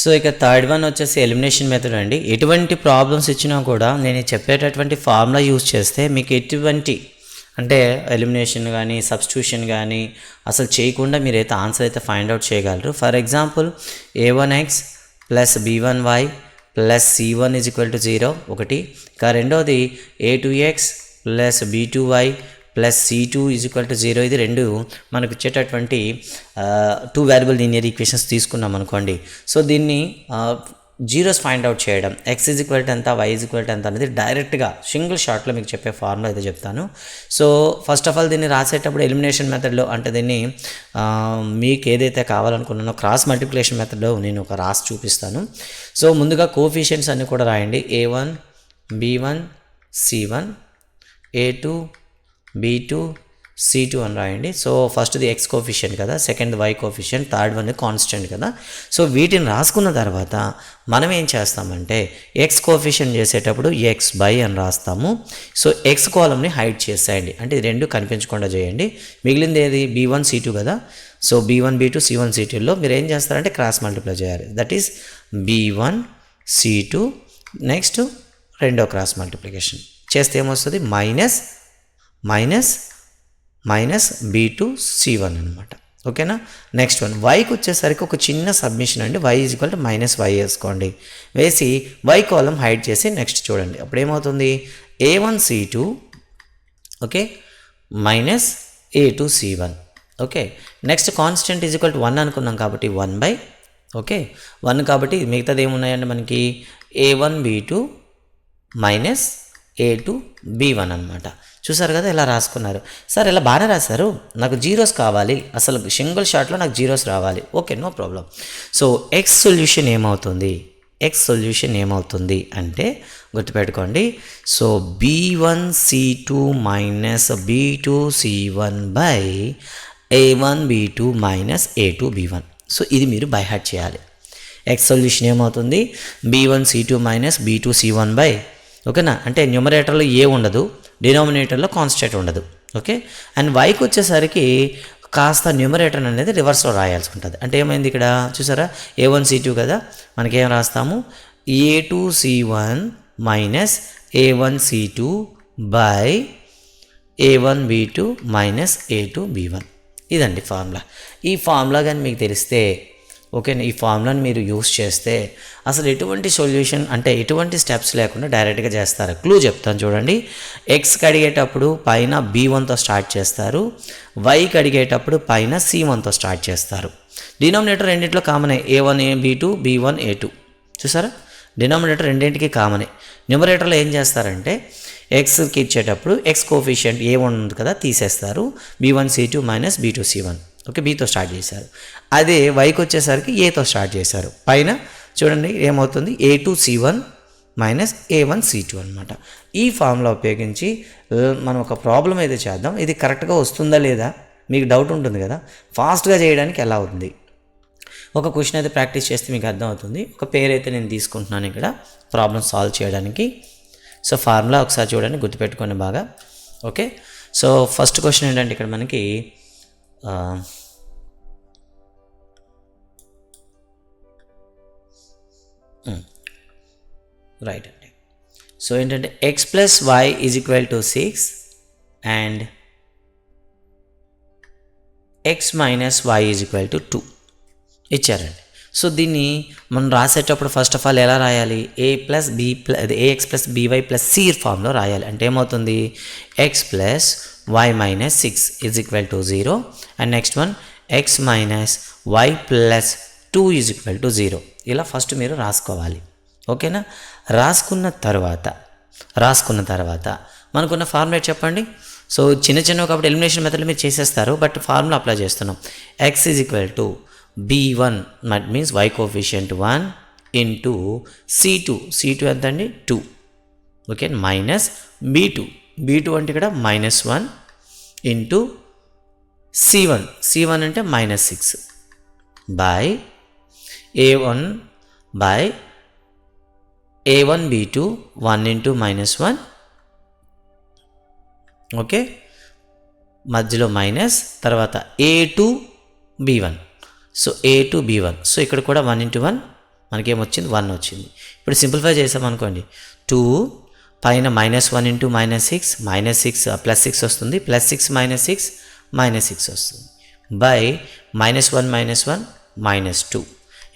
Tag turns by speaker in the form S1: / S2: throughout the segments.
S1: So ఇక third one వచ్చేసి elimination method అండి. ఎటువంటి ప్రాబ్లమ్స్ ఇచ్చినా కూడా నేను చెప్పేటటువంటి ఫార్ములా యూజ్ చేస్తే మీకు ఎటువంటి అంటే ఎలిమినేషన్ కానీ సబ్స్టిట్యూషన్ కానీ అసలు చేయకుండా మీరైతే ఆన్సర్ అయితే ఫైండ్ అవుట్ చేయగలరు. For example A one X plus B one Y plus C one is equal to zero ఒకటి. ఇంకా రెండోది A two X plus B two Y plus C two is equal to zero ఇది రెండు మనకు వచ్చేటటువంటి two variable linear equations తీసుకున్నాం అనుకోండి. So దీన్ని జీరోస్ ఫైండ్ అవుట్ చేయడం. ఎక్స్ ఈజ్ ఈక్వల్ టు ఎంత వై ఈజ్ ఈక్వల్ టు ఎంత అనేది డైరెక్ట్గా సింగిల్ షార్ట్లో మీకు చెప్పే ఫార్ములా అయితే చెప్తాను. సో ఫస్ట్ ఆఫ్ ఆల్ దీన్ని రాసేటప్పుడు ఎలిమినేషన్ మెథడ్లో అంటే దీన్ని మీకు ఏదైతే కావాలనుకున్నానో క్రాస్ మల్టిప్లికేషన్ మెథడ్లో నేను ఒక రాసి చూపిస్తాను. సో ముందుగా కోఫిషియన్స్ అన్నీ కూడా రాయండి. A one B one C one A two B two C two అని రాయండి. సో ఫస్ట్ది ఎక్స్ కోఫిషియంట్ కదా second Y coefficient third one constant కదా. సో వీటిని రాసుకున్న తర్వాత మనం ఏం చేస్తామంటే ఎక్స్ కోఫిషియంట్ చేసేటప్పుడు ఎక్స్ బై అని రాస్తాము. సో ఎక్స్ కాలంని హైడ్ చేసేయండి. అంటే ఇది రెండు కనిపించకుండా చేయండి. మిగిలింది ఏది? బీ వన్ సి టూ కదా. So B one B two C one C టూలో మీరు ఏం చేస్తారంటే క్రాస్ మల్టిప్లై చేయాలి. That is B one C two next రెండో క్రాస్ మల్టిప్లికేషన్ చేస్తే ఏమొస్తుంది? Minus minus minus B two C one అనమాట ఓకేనా నెక్స్ట్ వన్ వైకి వచ్చేసరికి ఒక చిన్న సబ్మిషన్ అండి. Y is equal to minus Y వేసుకోండి. వేసి వై కాలం హైడ్ చేసి నెక్స్ట్ చూడండి. అప్పుడు ఏమవుతుంది A one C two okay minus A two C one okay next constant is equal to one అనుకున్నాం కాబట్టి వన్ బై ఓకే వన్ కాబట్టి మిగతాది ఏమున్నాయండి మనకి? A one B two minus A two B one అనమాట చూసారు కదా ఇలా రాసుకున్నారు? సార్ ఇలా బాగానే రాశారు. నాకు జీరోస్ కావాలి. అసలు సింగిల్ షాట్లో నాకు జీరోస్ రావాలి. Okay no problem. So x solution ఏమవుతుంది? ఎక్స్ సొల్యూషన్ ఏమవుతుంది అంటే గుర్తుపెట్టుకోండి. So B one C two minus B two C one by A one B two minus A two B one so ఇది మీరు by heart చేయాలి. X solution ఏమవుతుంది? B one C two minus B two C one by ఓకేనా? అంటే న్యూమరేటర్లో A ఉండదు డినామినేటర్లో constant ఉండదు. ఓకే? అండ్ వైకి వచ్చేసరికి కాస్త న్యూమరేటర్ అనేది రివర్స్లో రాయాల్సి ఉంటుంది. అంటే ఏమైంది ఇక్కడ? చూసారా? ఏ వన్ సి టూ కదా? మనకేం రాస్తాము? A two C one minus A one C two by A one B two minus A two B one ఇదండి ఫార్ములా ఈ ఫార్ములా కానీ మీకు తెలిస్తే ఓకే ఈ ఫార్ములాని మీరు యూస్ చేస్తే అసలు ఎటువంటి సొల్యూషన్ అంటే ఎటువంటి స్టెప్స్ లేకుండా డైరెక్ట్గా చేస్తారు. క్లూ చెప్తాను చూడండి. ఎక్స్ కడిగేటప్పుడు పైన బీ వన్తో స్టార్ట్ చేస్తారు. వై కడిగేటప్పుడు పైన సి వన్తో స్టార్ట్ చేస్తారు. డినామినేటర్ రెండింటిలో కామనే A one A B two B one A two చూసారా? డినామినేటర్ రెండింటికి కామనే. న్యూమరేటర్లో ఏం చేస్తారంటే ఎక్స్కి ఇచ్చేటప్పుడు ఎక్స్ కోఫిషియంట్ ఏ వన్ ఉంది కదా తీసేస్తారు. B one C two minus B two C one okay బీతో start చేశారు. అదే వైకి వచ్చేసరికి ఏతో స్టార్ట్ చేశారు. పైన చూడండి ఏమవుతుంది? A two C one minus A one C two అనమాట ఈ ఫార్ములా ఉపయోగించి మనం ఒక ప్రాబ్లం అయితే చేద్దాం. ఇది కరెక్ట్గా వస్తుందా లేదా? మీకు డౌట్ ఉంటుంది కదా? ఫాస్ట్గా చేయడానికి ఎలా ఉంది? ఒక క్వశ్చన్ అయితే ప్రాక్టీస్ చేస్తే మీకు అర్థమవుతుంది. ఒక పేరు అయితే నేను తీసుకుంటున్నాను ఇక్కడ ప్రాబ్లమ్ సాల్వ్ చేయడానికి. సో ఫార్ములా ఒకసారి చూడండి గుర్తుపెట్టుకోండి బాగా. ఓకే? సో ఫస్ట్ క్వశ్చన్ ఏంటంటే ఇక్కడ మనకి Um, hmm. Right handed. So indeed x plus y is equal to 6 and x minus y is equal to 2. It's so దీన్ని మనం రాసేటప్పుడు ఫస్ట్ ఆఫ్ ఆల్ ఎలా రాయాలి? A plus B plus A X plus B Y plus C ఫామ్లో రాయాలి. అంటే ఏమవుతుంది? X plus Y minus six is equal to zero and next one X minus Y plus two is equal to zero ఇలా first మీరు రాసుకోవాలి. ఓకేనా రాసుకున్న తర్వాత రాసుకున్న తర్వాత మనకున్న ఫార్ములేట్ చెప్పండి? సో చిన్న చిన్న కాబట్టి ఎలిమినేషన్ మెథడ్ మీరు చేసేస్తారు బట్ ఫార్ములా అప్లై చేస్తున్నాం. X is equal to B one that means Y coefficient one into C two C two ఎంత అండి two okay minus B two B two అంటే ఇక్కడ minus one into C one C one అంటే minus six by A one by A one B two one into minus one okay మధ్యలో minus తర్వాత A two B one so A two B one so ఇక్కడ కూడా one into one మనకేమొచ్చింది? One వచ్చింది. ఇప్పుడు simplify చేసామనుకోండి. Two పైన minus one into minus six minus six plus six వస్తుంది. Plus six minus six minus six వస్తుంది. By minus one minus one minus two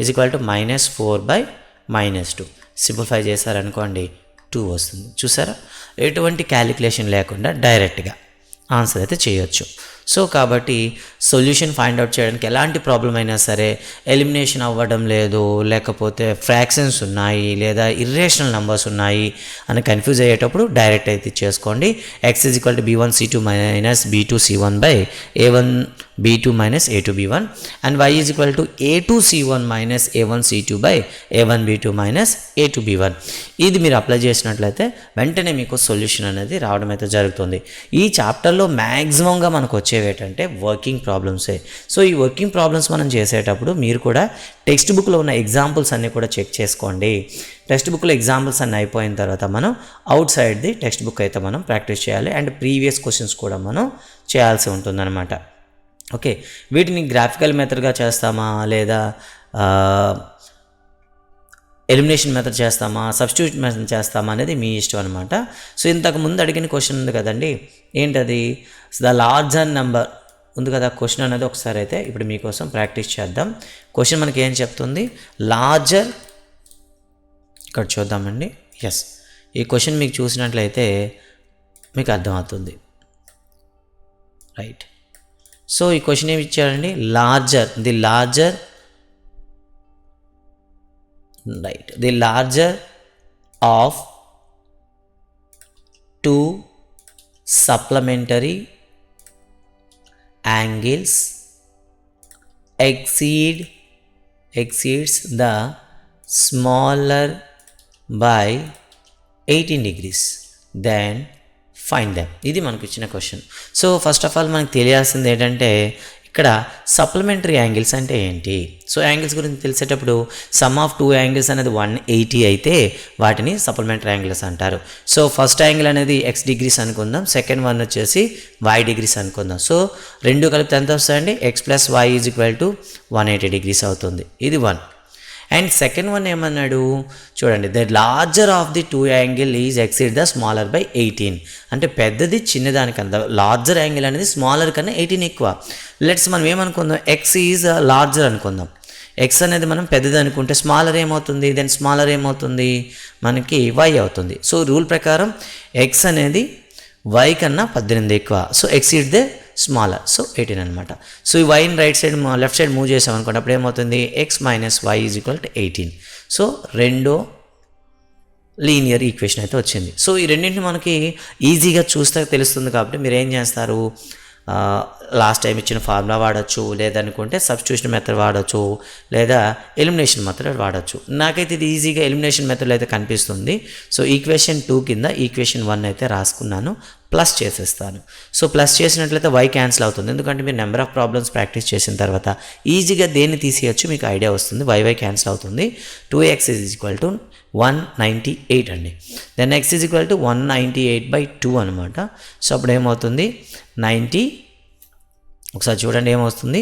S1: is equal to minus four by minus two simplify చేశారనుకోండి two వస్తుంది. చూసారా? ఎటువంటి calculation లేకుండా డైరెక్ట్గా answer అయితే చేయొచ్చు. సో కాబట్టి సొల్యూషన్ ఫైండ్ అవుట్ చేయడానికి ఎలాంటి ప్రాబ్లం అయినా సరే ఎలిమినేషన్ అవ్వడం లేదు లేకపోతే ఫ్రాక్షన్స్ ఉన్నాయి లేదా ఇర్రేషనల్ నెంబర్స్ ఉన్నాయి అని కన్ఫ్యూజ్ అయ్యేటప్పుడు డైరెక్ట్ అయితే చేసుకోండి X is equal to B one C two minus B two C one by A one B two minus A two B one and Y is equal to A two C one minus A one C two by A one B two minus A two B one ఇది మీరు apply చేసినట్లయితే వెంటనే మీకు solution అనేది రావడం అయితే జరుగుతుంది. ఈ చాప్టర్లో మ్యాక్సిమంగా మనకు వచ్చే ఏంటంటే వర్కింగ్ ప్రాబ్లమ్సే సో ఈ వర్కింగ్ ప్రాబ్లమ్స్ మనం చేసేటప్పుడు మీరు కూడా టెక్స్ట్ బుక్లో ఉన్న ఎగ్జాంపుల్స్ అన్నీ కూడా చెక్ చేసుకోండి. టెక్స్ట్ బుక్లో ఎగ్జాంపుల్స్ అన్నీ అయిపోయిన తర్వాత మనం అవుట్ సైడ్ది టెక్స్ట్ బుక్ అయితే మనం ప్రాక్టీస్ చేయాలి. అండ్ ప్రీవియస్ క్వశ్చన్స్ కూడా మనం చేయాల్సి ఉంటుందన్నమాట. ఓకే వీటిని గ్రాఫికల్ మెథడ్గా చేస్తామా? లేదా ఎలిమినేషన్ మెథడ్ చేస్తామా సబ్స్టిట్యూట్ మెథడ్ చేస్తామా అనేది మీ ఇష్టం అనమాట సో ఇంతకు ముందు అడిగిన క్వశ్చన్ ఉంది కదండి ఏంటది? ద లార్జర్ నెంబర్ ఉంది కదా క్వశ్చన్ అనేది ఒకసారి అయితే ఇప్పుడు మీకోసం ప్రాక్టీస్ చేద్దాం. క్వశ్చన్ మనకి ఏం చెప్తుంది? లార్జర్ ఇక్కడ చూద్దామండి. ఎస్ ఈ క్వశ్చన్ మీకు చూసినట్లయితే మీకు అర్థమవుతుంది. రైట్ సో ఈ క్వశ్చన్ ఏమి ఇచ్చారండి larger the larger right the larger of two supplementary angles exceed exceeds the smaller by 18 degrees. Then find them ఇది మనకు ఇచ్చిన question so first of all మనకు తెలియాల్సింది ఏంటంటే ఇక్కడ సప్లిమెంటరీ యాంగిల్స్ అంటే ఏంటి? సో యాంగిల్స్ గురించి తెలిసేటప్పుడు సమ్ ఆఫ్ టూ యాంగిల్స్ అనేది వన్ ఎయిటీ అయితే వాటిని సప్లిమెంటరీ యాంగిల్స్ అంటారు. సో ఫస్ట్ యాంగిల్ అనేది ఎక్స్ డిగ్రీస్ అనుకుందాం సెకండ్ వన్ వచ్చేసి వై డిగ్రీస్ అనుకుందాం. సో రెండు కలిపితే ఎంత వస్తాయండి? X plus Y is equal to one eighty degrees అవుతుంది. ఇది వన్ అండ్ సెకండ్ వన్ ఏమన్నాడు? చూడండి the larger of the two angle is exceed the smaller by eighteen అంటే పెద్దది చిన్నదానికన్నా లార్జర్ యాంగిల్ అనేది స్మాలర్ కన్నా ఎయిటీన్ ఎక్కువ. లెట్స్ మనం ఏమనుకుందాం? ఎక్స్ ఈజ్ లార్జర్ అనుకుందాం. ఎక్స్ అనేది మనం పెద్దది అనుకుంటే స్మాలర్ ఏమవుతుంది? దెన్ స్మాలర్ ఏమవుతుంది? మనకి వై అవుతుంది. సో రూల్ ప్రకారం ఎక్స్ అనేది వై కన్నా పద్దెనిమిది ఎక్కువ. So X it they smaller so eighteen అనమాట సో ఈ wine right side left side move చేసాం అనుకోండి అప్పుడు ఏమవుతుంది? X minus Y is equal to eighteen so రెండో లీనియర్ ఈక్వేషన్ అయితే వచ్చింది. సో ఈ రెండింటిని మనకి ఈజీగా చూస్తే తెలుస్తుంది కాబట్టి మీరు ఏం చేస్తారు? లాస్ట్ టైం ఇచ్చిన ఫార్ములా వాడచ్చు లేదనుకుంటే సబ్స్టిట్యూషన్ మెథడ్ వాడచ్చు లేదా ఎలిమినేషన్ మెథడ్ వాడచ్చు. నాకైతే ఇది ఈజీగా ఎలిమినేషన్ మెథడ్ అయితే కనిపిస్తుంది. సో ఈక్వేషన్ టూ కింద ఈక్వేషన్ వన్ అయితే రాసుకున్నాను. ప్లస్ చేసేస్తాను. సో ప్లస్ చేసినట్లయితే వై క్యాన్సిల్ అవుతుంది. ఎందుకంటే మీరు నెంబర్ ఆఫ్ ప్రాబ్లమ్స్ ప్రాక్టీస్ చేసిన తర్వాత ఈజీగా దేన్ని తీసేయచ్చు మీకు ఐడియా వస్తుంది. వై వై క్యాన్సిల్ అవుతుంది. Two X is equal to one ninety eight అండి. Then X is equal to one ninety eight by two అనమాట సో అప్పుడు ఏమవుతుంది? నైంటీ ఒకసారి చూడండి ఏమవుతుంది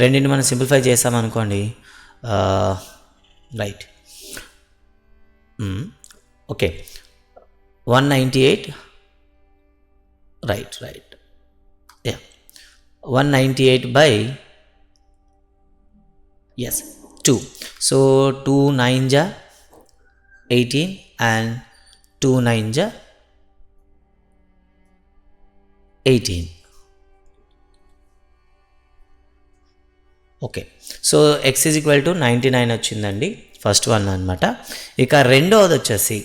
S1: రెండింటిని మనం సింప్లిఫై చేసామనుకోండి right okay one ninety eight right right yeah one ninety eight by yes two so two nine జా ఎయిటీన్ అండ్ టూ నైన్ జా eighteen okay so X is equal to ninety nine వచ్చిందండి first one అనమాట ఇక రెండవది వచ్చేసి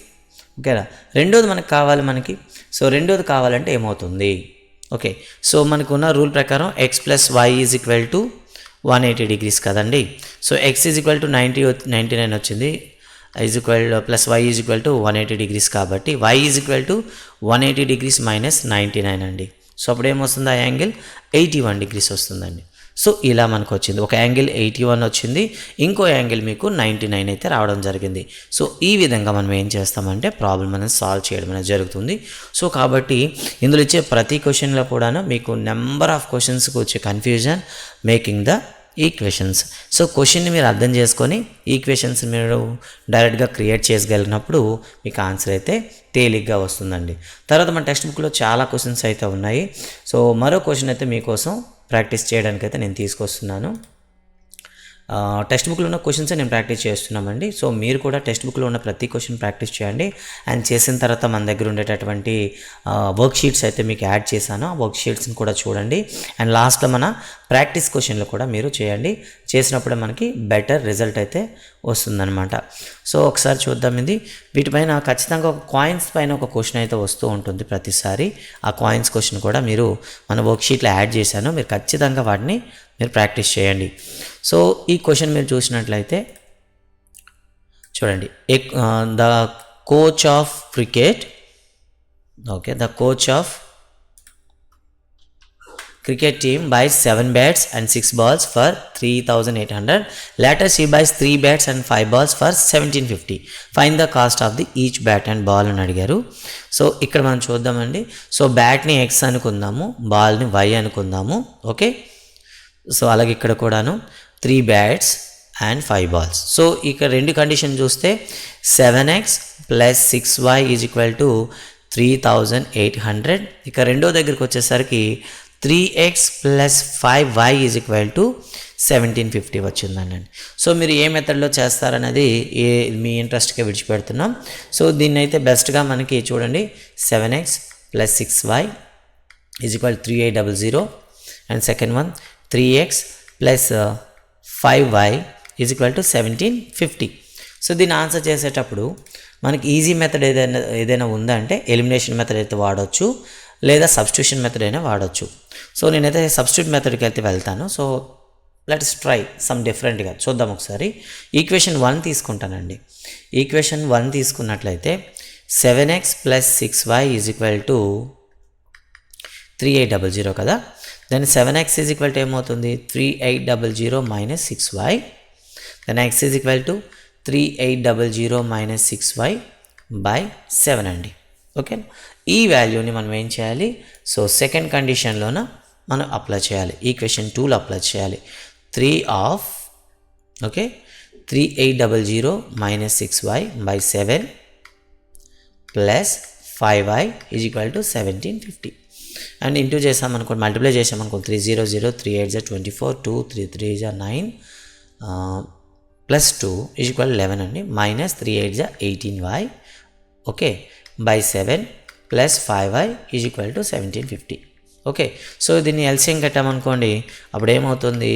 S1: ఓకేనా? రెండోది మనకు కావాలి మనకి. సో రెండోది కావాలంటే ఏమవుతుంది? ఓకే. సో మనకున్న రూల్ ప్రకారం X plus Y is equal to one eighty degrees కదండి? So X is equal to ninety ninety nine వచ్చింది. Is equal plus Y is equal to one eighty degrees కాబట్టి Y is equal to one eighty degrees minus ninety nine అండి. So అప్పుడు ఏమొస్తుంది ఆ angle? Eighty one degrees వస్తుందండి. So ఇలా మనకు వచ్చింది ఒక యాంగిల్ ఎయిటీ వన్ వచ్చింది. ఇంకో యాంగిల్ మీకు నైంటీ నైన్ అయితే రావడం జరిగింది. సో ఈ విధంగా మనం ఏం చేస్తామంటే ప్రాబ్లం అనేది సాల్వ్ చేయడం అనేది జరుగుతుంది. సో కాబట్టి ఇందులో ఇచ్చే ప్రతి క్వశ్చన్లో కూడా మీకు నెంబర్ ఆఫ్ క్వశ్చన్స్కి వచ్చే confusion making the equations. So క్వశ్చన్ని మీరు అర్థం చేసుకొని ఈక్వేషన్స్ మీరు డైరెక్ట్గా క్రియేట్ చేయగలిగినప్పుడు మీకు ఆన్సర్ అయితే తేలిగ్గా వస్తుందండి. తర్వాత మన టెక్స్ట్ బుక్లో చాలా క్వశ్చన్స్ అయితే ఉన్నాయి. సో మరో క్వశ్చన్ అయితే మీకోసం ప్రాక్టీస్ చేయడానికైతే నేను తీసుకొస్తున్నాను. టెక్స్ట్ బుక్లో ఉన్న క్వశ్చన్స్ నేను ప్రాక్టీస్ చేస్తున్నామండి. సో మీరు కూడా టెక్స్ట్ బుక్లో ఉన్న ప్రతి క్వశ్చన్ ప్రాక్టీస్ చేయండి. అండ్ చేసిన తర్వాత మన దగ్గర ఉండేటటువంటి వర్క్ షీట్స్ అయితే మీకు యాడ్ చేశాను. ఆ వర్క్ షీట్స్ని కూడా చూడండి. అండ్ లాస్ట్లో మన ప్రాక్టీస్ క్వశ్చన్లు కూడా మీరు చేయండి. చేసినప్పుడే మనకి బెటర్ రిజల్ట్ అయితే వస్తుందన్నమాట. సో ఒకసారి చూద్దాం ఇది. వీటిపైన ఖచ్చితంగా ఒక కాయిన్స్ పైన ఒక క్వశ్చన్ అయితే వస్తూ ఉంటుంది ప్రతిసారి. ఆ కాయిన్స్ క్వశ్చన్ కూడా మీరు మన వర్క్ షీట్లో యాడ్ చేశాను. మీరు ఖచ్చితంగా వాటిని మీరు ప్రాక్టీస్ చేయండి. సో ఈ క్వశ్చన్ మీరు చూసినట్లయితే చూడండి. The coach of cricket okay the coach of cricket team buys seven bats and six balls for three thousand eight hundred. Latest see buys three bats and five balls for seventeen fifty fine the cost of the each bat and ball అని అడిగారు. So ఇక్కడ మనం చూద్దామండి. So బ్యాట్ని X అనుకుందాము బాల్ని why అనుకుందాము okay? So అలాగే ఇక్కడ కూడాను three bats and five balls so ఇక్కడ రెండు కండిషన్ చూస్తే seven x plus six y is equal to three thousand eight hundred ఇక రెండో దగ్గరికి వచ్చేసరికి three x plus five y is equal to seventeen fifty వచ్చిందండి. సో మీరు ఏ మెథడ్లో చేస్తారనేది ఏ మీ ఇంట్రెస్ట్గా విడిచిపెడుతున్నాం. సో దీన్ని అయితే బెస్ట్గా మనకి చూడండి seven x plus six y is equal three eight double zero and second one three x plus five y is equal to seventeen fifty so దీన్ని ఆన్సర్ చేసేటప్పుడు మనకి ఈజీ మెథడ్ ఏదైనా ఏదైనా ఉందా అంటే ఎలిమినేషన్ మెథడ్ అయితే వాడవచ్చు లేదా సబ్స్టిట్యూషన్ మెథడ్ అయినా వాడవచ్చు సో నేనైతే సబ్స్టిట్యూట్ మెథడ్కి అయితే వెళ్తాను. సో లెట్స్ ట్రై సమ్ డిఫరెంట్గా చూద్దాం ఒకసారి. ఈక్వేషన్ వన్ తీసుకుంటానండి. ఈక్వేషన్ వన్ తీసుకున్నట్లయితే seven x plus six y is equal to three eight double zero కదా? Then seven x is equal to ఏమవుతుంది? Three eight double zero minus six y then x is equal to three eight double zero minus six y by seven అండి okay ఈ వాల్యూని మనం ఏం చేయాలి? So second కండిషన్లోన మనం apply చేయాలి. Equation టూలో అప్లై చేయాలి. Three of okay three eight double zero minus six y by seven plus five y is equal to seventeen fifty and into చేసామనుకోండి మల్టిప్లై చేసామనుకోండి three zero zero three eight జా twenty four two three three జా nine plus two is equal eleven అండి. Minus three eight జా eighteen y okay by seven plus five y is equal to seventeen fifty okay so దీన్ని LCM కట్టామనుకోండి అప్పుడు ఏమవుతుంది?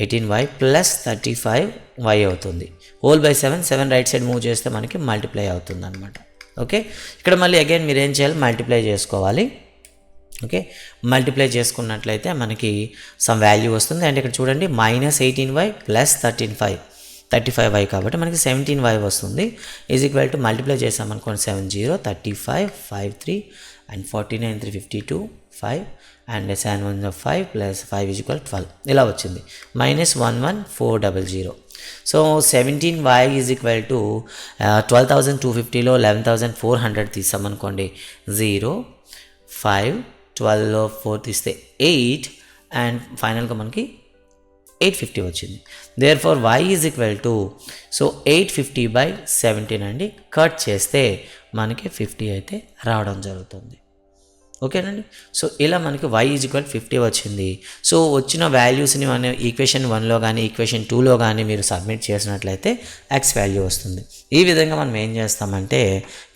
S1: Eighteen y plus thirty five y అవుతుంది. Whole by seven seven right side move చేస్తే మనకి multiply అవుతుంది అనమాట okay ఇక్కడ మళ్ళీ అగైన్ మీరు ఏం చేయాలి? మల్టిప్లై చేసుకోవాలి. ఓకే? మల్టిప్లై చేసుకున్నట్లయితే మనకి సమ్ వాల్యూ వస్తుంది. అండ్ ఇక్కడ చూడండి minus eighteen y plus thirteen five thirty five y కాబట్టి మనకి సెవెంటీన్ వై వస్తుంది. ఈజ్ ఈక్వల్ టు మల్టిప్లై చేసామనుకోండి seven zero thirty five five three and forty nine three fifty two five and seven one five plus five is equal twelve. ఇలా వచ్చింది. Minus one one four double zero. So seventeen y is equal to twelve thousand two ఫిఫ్టీలో eleven thousand four hundred తీసామనుకోండి zero five ట్వెల్వ్లో four తీస్తే eight and ఫైనల్గా మనకి eight fifty వచ్చింది. Therefore y is equal to so eight fifty by seventeen అండి. Cut చేస్తే మనకి fifty అయితే రావడం జరుగుతుంది. ఓకేనండి? సో ఇలా మనకి వై ఈజ్ ఈక్వల్ ఫిఫ్టీ వచ్చింది. సో వచ్చిన వాల్యూస్ని మన ఈక్వేషన్ వన్లో కానీ ఈక్వేషన్ టూలో కానీ మీరు సబ్మిట్ చేసినట్లయితే ఎక్స్ వాల్యూ వస్తుంది. ఈ విధంగా మనం ఏం చేస్తామంటే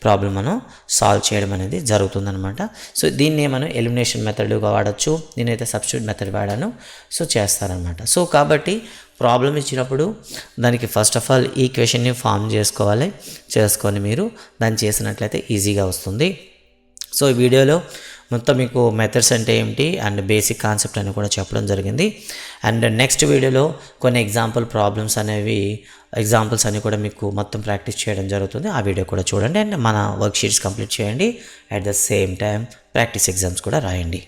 S1: ప్రాబ్లం మనం సాల్వ్ చేయడం అనేది జరుగుతుందనమాట సో దీన్ని మనం ఎలిమినేషన్ మెథడ్గా వాడచ్చు. నేనైతే సబ్స్టిట్యూట్ మెథడ్ వాడాను. సో చేస్తారనమాట సో కాబట్టి ప్రాబ్లం ఇచ్చినప్పుడు దానికి ఫస్ట్ ఆఫ్ ఆల్ ఈక్వేషన్ని ఫామ్ చేసుకోవాలి. చేసుకొని మీరు దాన్ని చేసినట్లయితే ఈజీగా వస్తుంది. సో ఈ వీడియోలో మొత్తం మీకు మెథడ్స్ అంటే ఏమిటి అండ్ బేసిక్ కాన్సెప్ట్ అని కూడా చెప్పడం జరిగింది. అండ్ నెక్స్ట్ వీడియోలో కొన్ని ఎగ్జాంపుల్ ప్రాబ్లమ్స్ అనేవి ఎగ్జాంపుల్స్ అని కూడా మీకు మొత్తం ప్రాక్టీస్ చేయడం జరుగుతుంది. ఆ వీడియో కూడా చూడండి అండ్ మన వర్క్షీట్స్ కంప్లీట్ చేయండి. At the same time practice exams కూడా రాయండి.